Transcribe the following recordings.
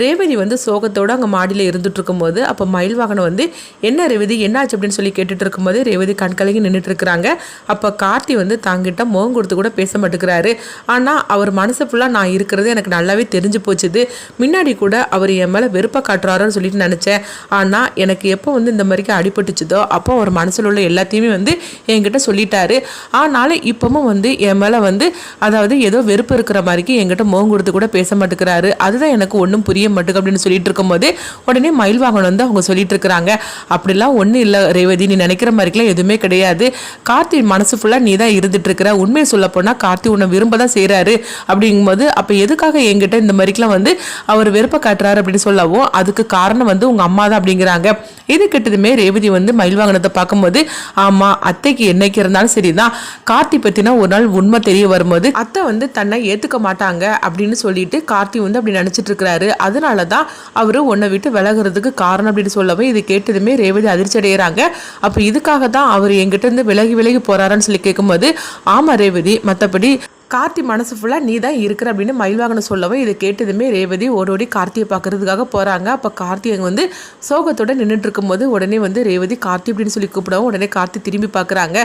ரேவதி வந்து சோகத்தோடு அங்கே மாடியில் இருந்துட்டு இருக்கும்போது அப்போ மயில் வாகனம் வந்து என்ன ரேவதி என்னாச்சு? அப்படின்னு சொல்லி கேட்டுட்டு இருக்கும்போது ரேவதி கண்கலங்கி நின்றுட்டு இருக்கிறாங்க. அப்போ கார்த்தி வந்து தாங்கிட்ட முகம் கொடுத்து கூட பேச மாட்டேங்கிறாரு. ஆனால் அவர் மனசு ஃபுல்லாக நான் இருக்கிறது எனக்கு நல்லாவே தெரிஞ்சு போச்சுது. முன்னாடி கூட அவர் என் மேலே வெறுப்பை காட்டுறாருன்னு சொல்லிட்டு நினச்சேன். ஆனால் எனக்கு எப்போ வந்து இந்த மாதிரிக்கு அடிபட்டுச்சுதோ அப்போ அவர் மனசில் உள்ள எல்லாத்தையுமே வந்து என்கிட்ட சொல்லிட்டாரு. ஆனாலும் இப்போவும் வந்து என் மேலே வந்து அதாவது ஏதோ வெறுப்பு இருக்கிற மாதிரிக்கு என்கிட்ட முகம் கொடுத்து கூட பேச மாட்டேங்கிறாரு. அதுதான் எனக்கு ஒன்றும் புரிய மாட்டேங்குது அப்படின்னு சொல்லிட்டு இருக்கும்போது உடனே மயில் வாகனம் வந்து அவங்க சொல்லிட்டு இருக்கிறாங்க. அப்படிலாம் ஒன்றும் இல்லை ரேவதி நீ நினைக்கிற மாதிரிக்கெல்லாம் எதுவுமே கிடையாது. கார்த்தி மனசு ஃபுல்லாக நீ தான் இருந்துட்டு இருக்கிற. உண்மையை சொல்ல போனால் கார்த்தி உன்னை விரும்ப தான் செய்கிறாரு அப்படிங்கும்போது அப்போ எதுக்காக என்கிட்ட இந்த மாதிரிக்கெல்லாம் வந்து அவர் வெறுப்பை காட்டுறாரு அப்படின்னு சொல்லவும் அதுக்கு காரணம் வந்து உங்கள் அம்மா தான் அப்படிங்கிறாங்க. இது கிட்டதுமே ரேவதி வந்து மயில் வாகனத்தை பார்க்கும்போது ஆமாம் அத்தைக்கு என்னைக்கு இருந்தாலும் சரிதான். கார்த்தி பற்றினா ஒரு நாள் உண்மை தெரிய வரும்போது அத்தை வந்து தன்னை ஏற்றுக்க மாட்டாங்க அப்படின்னு சொல்லிட்டு கார்த்தி வந்து அப்படி நினச்சிட்டு இருக்கிறாரு. அதனால தான் அவர் உன்னை விட்டு விலகுறதுக்கு காரணம் அப்படின்னு சொல்லவும் இது கேட்டதுமே ரேவதி அதிர்ச்சி அடைகிறாங்க அப்போ இதுக்காக தான் அவர் என்கிட்ட இருந்து விலகி விலகி போறாருன்னு சொல்லி கேட்கும்போது ஆமாம் ரேவதி மற்றபடி கார்த்தி மனசு ஃபுல்லாக நீ தான் இருக்கிற அப்படின்னு மயில்வாகனை சொல்லவும் இதை கேட்டதுமே ரேவதி ஓடோடி கார்த்தியை பார்க்கறதுக்காக போகிறாங்க அப்போ கார்த்தி அங்கே வந்து சோகத்தோட நின்றுட்டு இருக்கும்போது உடனே வந்து ரேவதி கார்த்தி அப்படின்னு சொல்லி கூப்பிடவும் உடனே கார்த்தி திரும்பி பார்க்குறாங்க.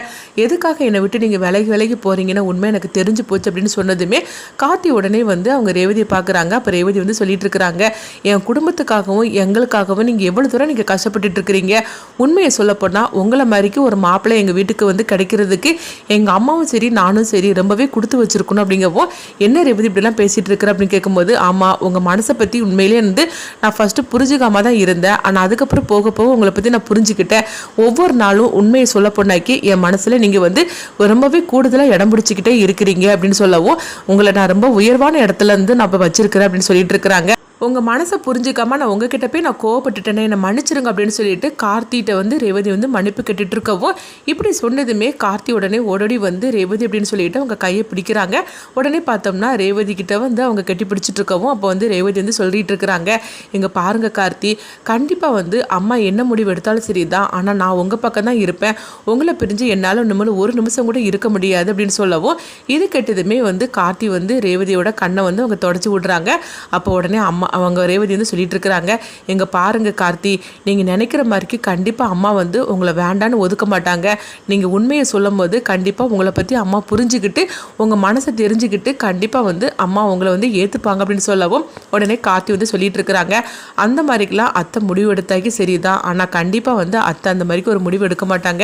எதுக்காக என்னை விட்டு நீங்கள் விலகி விலகி போகிறீங்கன்னா உண்மை எனக்கு தெரிஞ்சு போச்சு அப்படின்னு சொன்னதுமே கார்த்தி உடனே வந்து அவங்க ரேவதியை பார்க்குறாங்க. அப்போ ரேவதி வந்து சொல்லிட்டு இருக்கிறாங்க என் குடும்பத்துக்காகவும் எங்களுக்காகவும் நீங்கள் எவ்வளோ தூரம் நீங்கள் கஷ்டப்பட்டுட்டு இருக்கிறீங்க உண்மையை சொல்லப்போனால் உங்களை மாதிரிக்கு ஒரு மாப்பிள்ளை எங்கள் வீட்டுக்கு வந்து கிடைக்கிறதுக்கு எங்கள் அம்மாவும் சரி நானும் சரி ரொம்பவே கொடுத்து வச்சு வச்சுருக்கணும் அப்படிங்கப்போ என்ன ரேவதி இப்படிலாம் பேசிகிட்டு இருக்கிற? அப்படின்னு கேட்கும்போது ஆமாம் உங்கள் மனசை பற்றி உண்மையிலே வந்து நான் ஃபஸ்ட்டு புரிஞ்சுக்காம தான் இருந்தேன். ஆனால் அதுக்கப்புறம் போக போக உங்களை பற்றி நான் புரிஞ்சுக்கிட்டேன். ஒவ்வொரு நாளும் உண்மையை சொல்ல போனாக்கி என் மனசில் நீங்கள் வந்து ரொம்பவே கூடுதலாக இடம் பிடிச்சிக்கிட்டே இருக்கிறீங்க அப்படின்னு சொல்லவும் உங்களை நான் ரொம்ப உயர்வான இடத்துல இருந்து நான் இப்போ வச்சிருக்கிறேன் அப்படின்னு சொல்லிட்டு இருக்கிறாங்க. உங்கள் மனசை புரிஞ்சுக்காமல் நான் உங்ககிட்ட போய் நான் கோவப்பட்டுட்டேனே என்னை மன்னிச்சிருங்க அப்படின்னு சொல்லிட்டு கார்த்திகிட்ட வந்து ரேவதி வந்து மன்னிப்பு கேட்டுட்டு இருக்கவும் இப்படி சொன்னதுமே கார்த்தி உடனே ஓடோடி வந்து ரேவதி அப்படின்னு சொல்லிட்டு அவங்க கையை பிடிக்கிறாங்க. உடனே பார்த்தோம்னா ரேவதி கிட்ட வந்து அவங்க கட்டி பிடிச்சிட்டு இருக்கவும் அப்போ வந்து ரேவதி வந்து சொல்லிட்டு இருக்கிறாங்க இங்கே பாருங்க கார்த்தி கண்டிப்பாக வந்து அம்மா என்ன முடிவு எடுத்தாலும் சரி தான் ஆனால் நான் உங்கள் பக்கம் தான் இருப்பேன். உங்களை பிரிஞ்சு என்னால் இனிமேல் ஒரு நிமிஷம் கூட இருக்க முடியாது அப்படின்னு சொல்லவும் இது கெட்டதுமே வந்து கார்த்தி வந்து ரேவதியோட கண்ணை வந்து அவங்க தொடச்சி விடுறாங்க. அப்போ உடனே அம்மா அவங்க ரேவதி வந்து சொல்லிட்டு இருக்கிறாங்க எங்க பாருங்க கார்த்தி நீங்கள் நினைக்கிற மாதிரிக்கு கண்டிப்பாக அம்மா வந்து உங்களை வேண்டான்னு ஒதுக்க மாட்டாங்க. நீங்கள் உண்மையை சொல்லும் போது கண்டிப்பாக உங்களை பற்றி அம்மா புரிஞ்சுக்கிட்டு உங்கள் மனசை தெரிஞ்சுக்கிட்டு கண்டிப்பாக வந்து அம்மா உங்களை வந்து ஏற்றுப்பாங்க அப்படின்னு சொல்லவும் உடனே கார்த்தி வந்து சொல்லிட்டு இருக்கிறாங்க அந்த மாதிரிக்கெல்லாம் அத்தை முடிவு எடுத்தாக்கி சரிதான். ஆனால் கண்டிப்பாக வந்து அத்தை அந்த மாதிரிக்கு ஒரு முடிவு எடுக்க மாட்டாங்க.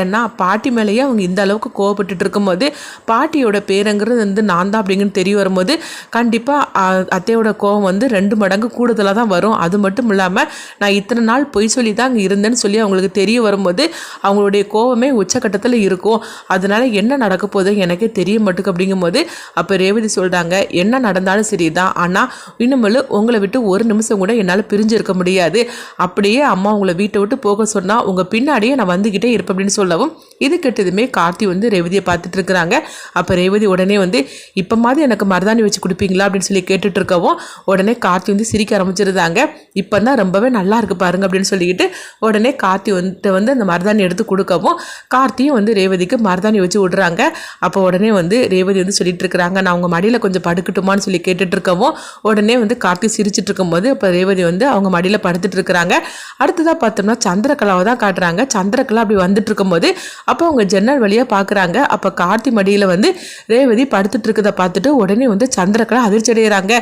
ஏன்னா பாட்டி மேலேயே அவங்க இந்த அளவுக்கு கோவப்பட்டுட்டு இருக்கும்போது பாட்டியோட பேருங்கிறது வந்து நான் தான் அப்படிங்கன்னு தெரிய வரும்போது கண்டிப்பாக அத்தையோட கோவம் வந்து ரெண்டு ரெண்டு மடங்கு கூடுதலாக தான் வரும். அது மட்டும் இல்லாமல் நான் இத்தனை நாள் பொய் சொல்லி தான் அங்கே இருந்தேன்னு சொல்லி அவங்களுக்கு தெரிய வரும்போது அவங்களுடைய கோவமே உச்சக்கட்டத்தில் இருக்கும். அதனால் என்ன நடக்க போகுது எனக்கே தெரிய மாட்டுக்கு அப்படிங்கும்போது அப்போ ரேவதி சொல்கிறாங்க என்ன நடந்தாலும் சரி தான் ஆனால் இன்னுமேலு உங்களை விட்டு ஒரு நிமிஷம் கூட என்னால் பிரிஞ்சு இருக்க முடியாது. அப்படியே அம்மா உங்களை வீட்டை விட்டு போக சொன்னால் உங்கள் பின்னாடியே நான் வந்துக்கிட்டே இருப்பேன் அப்படின்னு சொல்லவும் இது கெட்டதுமே கார்த்தி வந்து ரேவதியை பார்த்துட்டு இருக்கிறாங்க. அப்போ ரேவதி உடனே வந்து இப்போ மாதிரி எனக்கு மருதாணி வச்சு கொடுப்பீங்களா அப்படின்னு சொல்லி கேட்டுட்டு இருக்கவும் உடனே கார்த்தி வந்து சிரிக்க ஆரம்பிச்சிருந்தாங்க. இப்போ தான் ரொம்பவே நல்லா இருக்குது பாருங்க அப்படின்னு சொல்லிக்கிட்டு உடனே கார்த்தி வந்துட்டு வந்து அந்த மருதாணி எடுத்து கொடுக்கவும் கார்த்தியும் வந்து ரேவதிக்கு மருதாணி வச்சு விடுறாங்க. அப்போ உடனே வந்து ரேவதி வந்து சொல்லிட்டு இருக்கிறாங்க நான் அவங்க மடியில் கொஞ்சம் படுக்கட்டுமான்னு சொல்லி கேட்டுட்டு இருக்கவும் உடனே வந்து கார்த்தி சிரிச்சிட்டு இருக்கும்போது இப்போ ரேவதி வந்து அவங்க மடியில் படுத்துட்டு இருக்கிறாங்க. அடுத்ததாக பார்த்தோம்னா சந்திரகலாவை தான் காட்டுறாங்க. சந்திரகலா அப்படி வந்துட்டு இருக்கும்போது அப்போ அவங்க ஜன்னல் வழியாக பார்க்குறாங்க அப்போ கார்த்தி மடியில் வந்து ரேவதி படுத்துட்டு இருக்கதை பார்த்துட்டு உடனே வந்து சந்திரகலா அதிர்ச்சி அடைகிறாங்க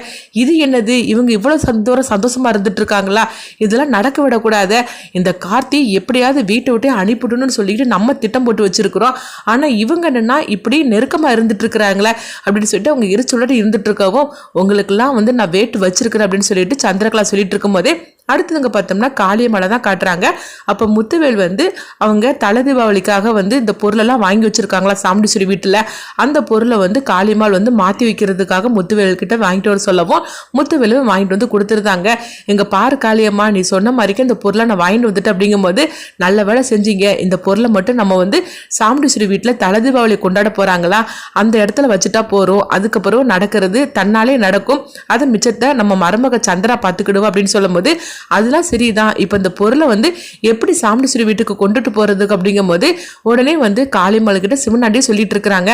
இது என்னது? இவங்க இவங்க இவ்வளோ சந்தோரம் சந்தோஷமாக இருந்துட்டு இருக்காங்களா இதெல்லாம் நடக்க விடக்கூடாது. இந்த கார்த்தி எப்படியாவது வீட்டை விட்டே அனுப்பிடணும்னு சொல்லிட்டு நம்ம திட்டம் போட்டு வச்சுருக்குறோம். ஆனால் இவங்க என்னென்னா இப்படி நெருக்கமாக இருந்துட்டு இருக்கிறாங்களே அப்படின்னு சொல்லிட்டு அவங்க இருச்சொல்லட்டு இருந்துட்டு இருக்கவும் உங்களுக்கெல்லாம் வந்து நான் வேட்டு வச்சிருக்கிறேன் அப்படின்னு சொல்லிட்டு சந்திரகலா சொல்லிட்டு இருக்கும்போதே அடுத்ததுங்க பார்த்தோம்னா காளியம்மலை தான் காட்டுறாங்க. அப்போ முத்துவேல் வந்து அவங்க தலை தீபாவளிக்காக வந்து இந்த பொருளெல்லாம் வாங்கி வச்சிருக்காங்களா சாமுண்டீஸ்வரி வீட்டில். அந்த பொருளை வந்து காளியம்மாள் வந்து மாற்றி வைக்கிறதுக்காக முத்துவேல்கிட்ட வாங்கிட்டு வர சொல்லவும் முத்துவேலும் வாங்கிட்டு வந்து கொடுத்துருந்தாங்க. எங்கள் பாரு காளியம்மா நீ சொன்ன மாதிரிக்கு இந்த பொருளை நான் வாங்கிட்டு வந்துட்டு அப்படிங்கும்போது நல்ல வேலை செஞ்சீங்க. இந்த பொருளை மட்டும் நம்ம வந்து சாமுண்டீஸ்வரி வீட்டில் தலை தீபாவளி கொண்டாட போகிறாங்களா அந்த இடத்துல வச்சுட்டா போகிறோம் அதுக்கப்புறம் நடக்கிறது தன்னாலே நடக்கும். அதை மிச்சத்தை நம்ம மருமக சந்திரா பார்த்துக்கிடுவோம் அப்படின்னு சொல்லும்போது அதெல்லாம் சரிதான். இப்போ இந்த பொருளை வந்து எப்படி சாமுண்டீஸ்வரி வீட்டுக்கு கொண்டுட்டு போறதுக்கு அப்படிங்கும்போது உடனே வந்து காளிமலை கிட்ட சிவனாண்டியே சொல்லிட்டு இருக்கிறாங்க.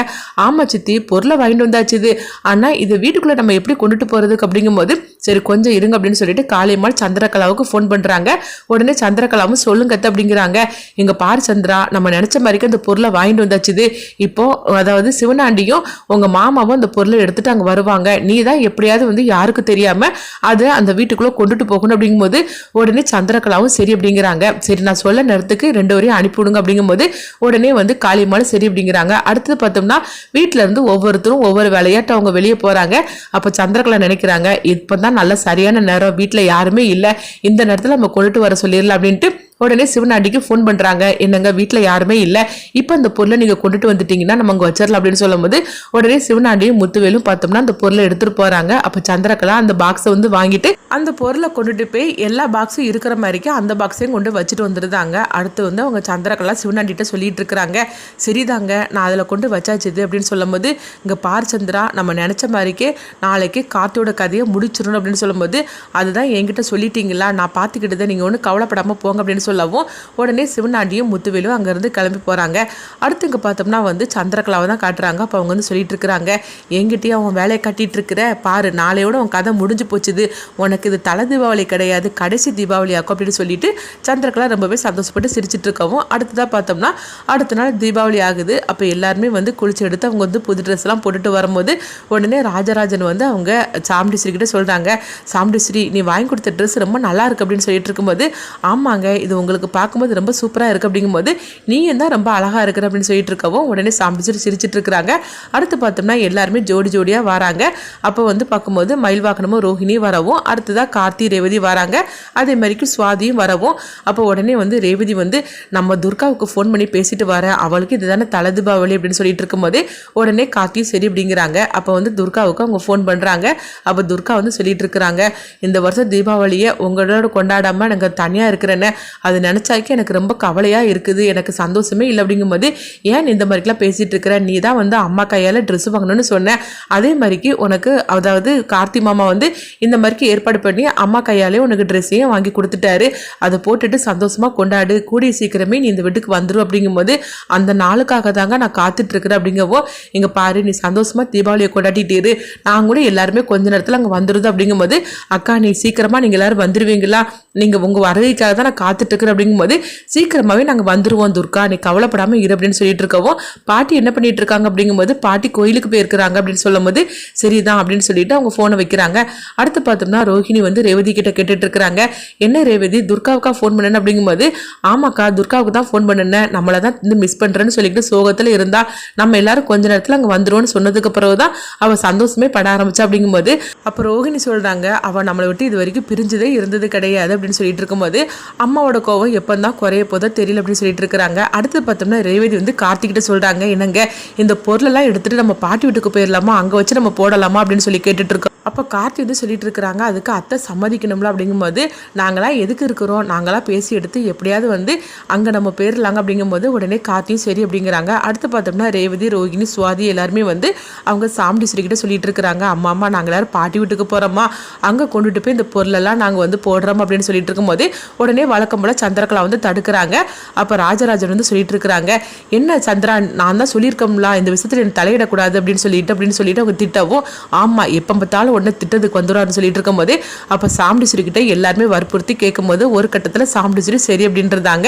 ஆமா சித்தி பொருளை வாங்கிட்டு வந்தாச்சுது ஆனால் இதை வீட்டுக்குள்ளே நம்ம எப்படி கொண்டுட்டு போகிறதுக்கு அப்படிங்கும்போது சரி கொஞ்சம் இருங்க அப்படின்னு சொல்லிட்டு காளியம்மாள் சந்திரகலாவுக்கு ஃபோன் பண்ணுறாங்க உடனே சந்திரகலாவும் சொல்லுங்க அப்படிங்கிறாங்க. இங்கே பார் சந்திரா நம்ம நினைச்ச மாதிரிக்கு அந்த பொருளை வாங்கிட்டு வந்தாச்சுது. இப்போ அதாவது சிவனாண்டியும் உங்கள் மாமாவும் அந்த பொருளை எடுத்துட்டு அங்கே வருவாங்க. நீ தான் எப்படியாவது வந்து யாருக்கும் தெரியாமல் அதை அந்த வீட்டுக்குள்ளே கொண்டுட்டு போகணும் அப்படிங்கும்போது உடனே சந்திரகலாவும் சரி அப்படிங்கிறாங்க. சரி நான் சொல்ல நேரத்துக்கு ரெண்டு வரையும் அனுப்பிவிடுங்க அப்படிங்கும்போது உடனே வந்து காளியம்மாள் சரி அப்படிங்கிறாங்க. அடுத்தது பார்த்தோம்னா வீட்டிலேருந்து ஒவ்வொருத்தரும் ஒவ்வொரு விளையாட்டு அவங்க வெளியே போகிறாங்க அப்போ சந்திரகலா நினைக்கிறாங்க இப்போ தான் நல்ல சரியான நேரம் வீட்டில் யாருமே இல்லை. இந்த நேரத்தில் நம்ம கொண்டுட்டு வர சொல்லிடலாம் அப்படின்ட்டு உடனே சிவனாண்டிக்கு ஃபோன் பண்ணுறாங்க என்னங்க வீட்டில் யாருமே இல்லை. இப்போ அந்த பொருளை நீங்கள் கொண்டுட்டு வந்துட்டீங்கன்னா நம்ம அங்கே வச்சிடலாம் அப்படின்னு சொல்லும்போது உடனே சிவனாண்டியும் முத்துவேலும் பார்த்தோம்னா அந்த பொருளை எடுத்துகிட்டு போகிறாங்க அப்போ சந்திரகலா அந்த பாக்ஸை வந்து வாங்கிட்டு அந்த பொருளை கொண்டுட்டு போய் எல்லா பாக்ஸும் இருக்கிற மாதிரிக்கு அந்த பாக்ஸையும் கொண்டு வச்சுட்டு வந்துருந்தாங்க அடுத்து வந்து அவங்க சந்திரகலா சிவனாண்டிகிட்ட சொல்லிட்டு இருக்கிறாங்க. சரிதாங்க நான் அதில் கொண்டு வச்சாச்சுது அப்படின்னு சொல்லும்போது இங்கே பார் சந்திரா நம்ம நினச்ச மாதிரிக்கே நாளைக்கு காத்தோட கதையை முடிச்சிடணும் அப்படின்னு சொல்லும்போது அதுதான் என்கிட்ட சொல்லிட்டீங்களா? நான் பார்த்துக்கிட்டு தான் நீங்கள் ஒன்றும் கவலைப்படாமல் போங்க அப்படின்னு சொல்லவும் உடனே சிவனாண்டியும் முத்துவேலும் அங்கேருந்து கிளம்பி போகிறாங்க அடுத்து இங்கே பார்த்தோம்னா வந்து சந்திரகலாவை தான் காட்டுறாங்க. அப்போ அவங்க வந்து சொல்லிட்டு இருக்கிறாங்க எங்கிட்டயே அவன் வேலையை கட்டிட்டு இருக்கிற பாரு நாளையோட உன் கதை முடிஞ்சு போச்சுது. உனக்கு இது தலை தீபாவளி கிடையாது கடைசி தீபாவளி ஆக்கும் அப்படின்னு சொல்லிட்டு சந்திரகலா ரொம்பவே சந்தோஷப்பட்டு சிரிச்சிட்டு இருக்கவும் அடுத்ததாக பார்த்தோம்னா அடுத்த நாள் தீபாவளி ஆகுது. அப்போ எல்லாருமே வந்து குளிச்சு எடுத்து அவங்க வந்து புது ட்ரெஸ்லாம் போட்டுட்டு வரும்போது உடனே ராஜராஜன் வந்து அவங்க சாமுண்டீஸ்வரி கிட்ட சொல்கிறாங்க சாமுண்டீஸ்வரி நீ வாங்கி கொடுத்த ட்ரெஸ் ரொம்ப நல்லா இருக்கு அப்படின்னு சொல்லிட்டு இருக்கும்போது ஆமாங்க இது உங்களுக்கு பார்க்கும்போது ரொம்ப சூப்பராக இருக்குது அப்படிங்கும்போது நீயும் தான் ரொம்ப அழகாக இருக்கிற அப்படின்னு சொல்லிட்டு இருக்கவும் உடனே சாம்பிச்சுட்டு சிரிச்சிட்டு இருக்கிறாங்க. அடுத்து பார்த்தோம்னா எல்லாருமே ஜோடி ஜோடியாக வராங்க. அப்போ வந்து பார்க்கும்போது மயில் வாகனமும் ரோஹிணி வரவும். அடுத்ததாக கார்த்தி ரேவதி வராங்க. அதே மாதிரிக்கு சுவாதியும் வரவும். அப்போ உடனே வந்து ரேவதி வந்து நம்ம துர்காவுக்கு ஃபோன் பண்ணி பேசிட்டு வரேன் அவளுக்கு இதுதானே தலை தீபாவளி அப்படின்னு சொல்லிட்டு இருக்கும்போது உடனே கார்த்தியும் சரி அப்படிங்கிறாங்க. அப்போ வந்து துர்காவுக்கு அவங்க ஃபோன் பண்ணுறாங்க அப்போ துர்கா வந்து சொல்லிட்டு இருக்கிறாங்க இந்த வருஷம் தீபாவளியை உங்களோட கொண்டாடாமல் நாங்கள் தனியாக இருக்கிறேன்னு அது நினச்சாக்கே எனக்கு ரொம்ப கவலையாக இருக்குது எனக்கு சந்தோஷமே இல்லை அப்படிங்கும்போது ஏன் இந்த மாதிரிக்கெலாம் பேசிகிட்டு இருக்கிற? நீ தான் வந்து அம்மா கையால் ட்ரெஸ் வாங்கணும்னு சொன்னேன் அதே மாதிரிக்கு உனக்கு அதாவது கார்த்தி மாமா வந்து இந்த மாதிரிக்கு ஏற்பாடு பண்ணி அம்மா கையாலே உனக்கு ட்ரெஸ்ஸையும் வாங்கி கொடுத்துட்டாரு. அதை போட்டுட்டு சந்தோஷமாக கொண்டாடு. கூடிய சீக்கிரமே நீ இந்த வீட்டுக்கு வந்துடும் அப்படிங்கும்போது அந்த நாளுக்காக தாங்க நான் காத்துட்ருக்கிறேன் அப்படிங்கவோ இங்கே பாரு நீ சந்தோஷமாக தீபாவளியை கொண்டாடிட்டேரு நான் கூட எல்லாருமே கொஞ்ச நேரத்தில் அங்கே வந்துடுது அப்படிங்கும்போது அக்கா நீ சீக்கிரமாக நீங்கள் எல்லோரும் வந்துடுவீங்களா நீங்கள் உங்கள் வருகைக்காக தான் நான் காத்துட்டு இருக்கிறேன் அப்படிங்கும்போது சீக்கிரமாகவே நாங்கள் வந்துடுவோம் துர்கா நீ கவலைப்படாமல் இரு அப்படின்னு சொல்லிட்டு இருக்கவும் பாட்டி என்ன பண்ணிட்டு இருக்காங்க அப்படிங்கும்போது பாட்டி கோயிலுக்கு போயிருக்கிறாங்க அப்படின்னு சொல்லும்போது சரிதான் அப்படின்னு சொல்லிட்டு அவங்க ஃபோனை வைக்கிறாங்க. அடுத்து பார்த்தோம்னா ரோஹிணி வந்து ரேவதி கிட்ட கேட்டுட்டு இருக்கிறாங்க. என்ன ரேவதி துர்காவுக்கா ஃபோன் பண்ணேன்னு அப்படிங்கும்போது ஆமாக்கா துர்காவுக்கு தான் ஃபோன் பண்ணினேன். நம்மளை தான் வந்து மிஸ் பண்ணுறேன்னு சொல்லிட்டு சோகத்தில் இருந்தா நம்ம எல்லாரும் கொஞ்ச நேரத்தில் அங்கே வந்துருவோம்னு சொன்னதுக்கு பிறகு தான் அவள் சந்தோஷமே பட ஆரம்பிச்சா அப்படிங்கும்போது அப்போ ரோஹிணி சொல்கிறாங்க அவள் நம்மளை விட்டு இது வரைக்கும் பிரிஞ்சதே இருந்தது கிடையாது அப்படின்னு சொல்லிட்டு இருக்கும்போது அம்மாவோட கோவம் எப்போ தான் குறைய போதோ தெரியல அப்படின்னு சொல்லிட்டு இருக்கிறாங்க. அடுத்து பார்த்தோம்னா ரேவதி வந்து கார்த்திகிட்ட சொல்கிறாங்க என்னங்க இந்த பொருளெல்லாம் எடுத்துகிட்டு நம்ம பாட்டி வீட்டுக்கு போயிடலாமா அங்கே வச்சு நம்ம போடலாமா? அப்படின்னு சொல்லி கேட்டுட்டு இருக்கோம். அப்போ கார்த்தி வந்து சொல்லிட்டு இருக்கிறாங்க அதுக்கு அத்தை சம்மதிக்கணும்ல அப்படிங்கும்போது நாங்களாம் எதுக்கு இருக்கிறோம்? நாங்களாம் பேசி எடுத்து எப்படியாவது வந்து அங்கே நம்ம போயிடலாங்க அப்படிங்கும்போது உடனே கார்த்தியும் சரி அப்படிங்கிறாங்க. அடுத்து பார்த்தோம்னா ரேவதி ரோகிணி சுவாதி எல்லாருமே வந்து அவங்க சாமி கிட்ட சொல்லிட்டு இருக்கிறாங்க. அம்மா அம்மா நாங்கள் எல்லாரும் பாட்டி வீட்டுக்கு போகிறோமா அங்கே கொண்டுட்டு போய் இந்த பொருளெல்லாம் நாங்கள் வந்து போடுறோம் அப்படின்னு சொல்லிட்டு இருக்கும்போது உடனே வழக்கம் போல் சந்திரகலா வந்து தடுக்கிறாங்க. அப்போ ராஜராஜன் வந்து சொல்லிட்டு இருக்கிறாங்க என்ன சந்திரா நான் தான் சொல்லியிருக்கோம்ல இந்த விஷயத்தில் தலையிடக்கூடாது அப்படின்னு சொல்லிட்டு அப்படின்னு சொல்லிட்டு அவங்க திட்டவும் ஆமாம் எப்போ பார்த்தாலும் உடனே திட்டத்துக்கு வந்துடும் சொல்லிட்டு இருக்கும்போது அப்போ சாமுண்டீஸ்வரி கிட்ட எல்லாருமே வற்புறுத்தி கேட்கும்போது ஒரு கட்டத்தில் சாமுண்டீஸ்வரி சரி அப்படின்றதாங்க.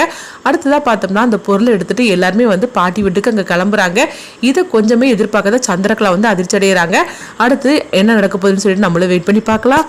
அடுத்ததாக பார்த்தோம்னா அந்த பொருளை எடுத்துட்டு எல்லாருமே வந்து பாட்டி வீட்டுக்கு அங்கே கிளம்புறாங்க. இதை கொஞ்சமே எதிர்பார்க்காத சந்திரகலா வந்து அதிர்ச்சி அடைகிறாங்க அடுத்து என்ன நடக்க போகுதுன்னு சொல்லிட்டு நம்மளும் வெயிட் பண்ணி பார்க்கலாம்.